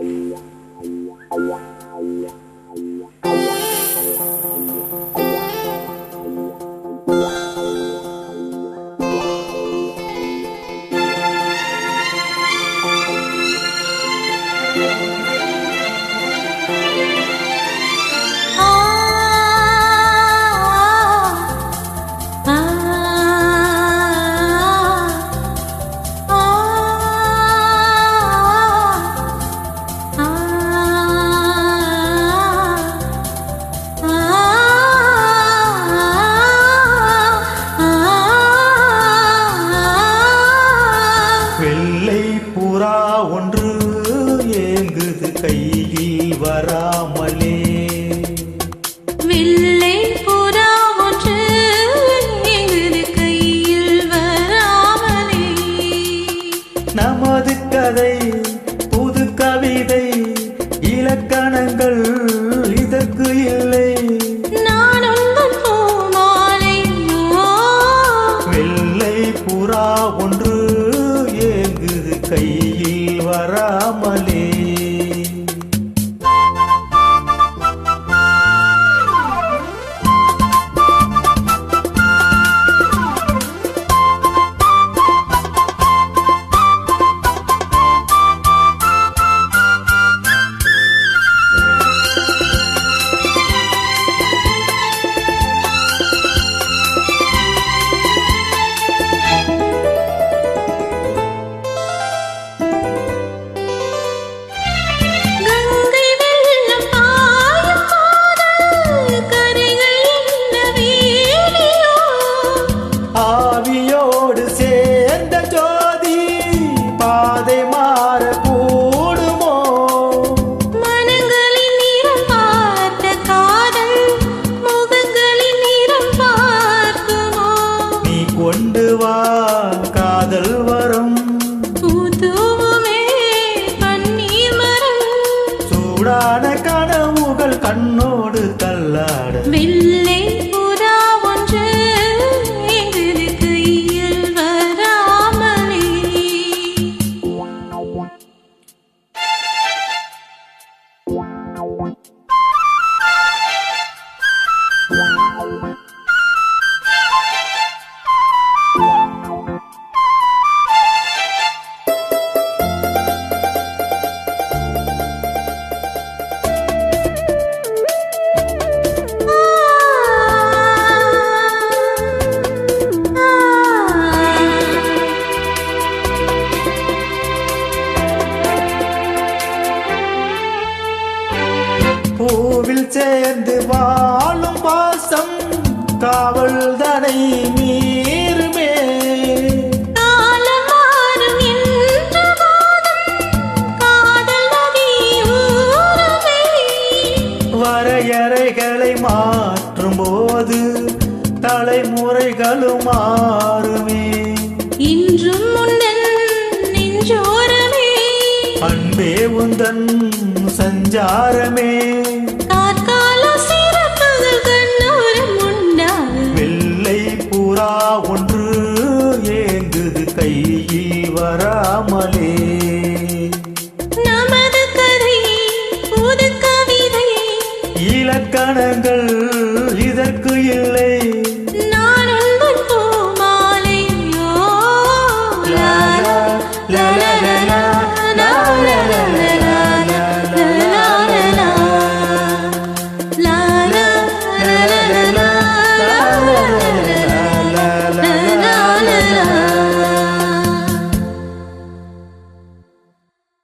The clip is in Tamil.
Yeah. கையில் வராமலே. வெள்ளை புறா ஒன்று கையில் வராமலே. நமது கதை புது கவிதை இலக்கணங்கள் இதற்கு இல்லை. புறா ஒன்று கண்ணோடு தள்ளாட. வெள்ளை புறா ஒன்று எங்கள் கையில் வராமலே. பூவில் சேர்ந்து வாழும் பாசம் காவல் தனை மீறுமே. வரையறைகளை மாற்றும் போது தலைமுறைகளும் மாறுமே. இன்றும் நெஞ்சோரமே. அன்பே உந்தன் சஞ்சாரமே வெள்ளை புறா ஒன்று ஏங்குது கையில் வராமலே. நமது கதை கவிதை இலக்கணங்கள் இதற்கு ஏ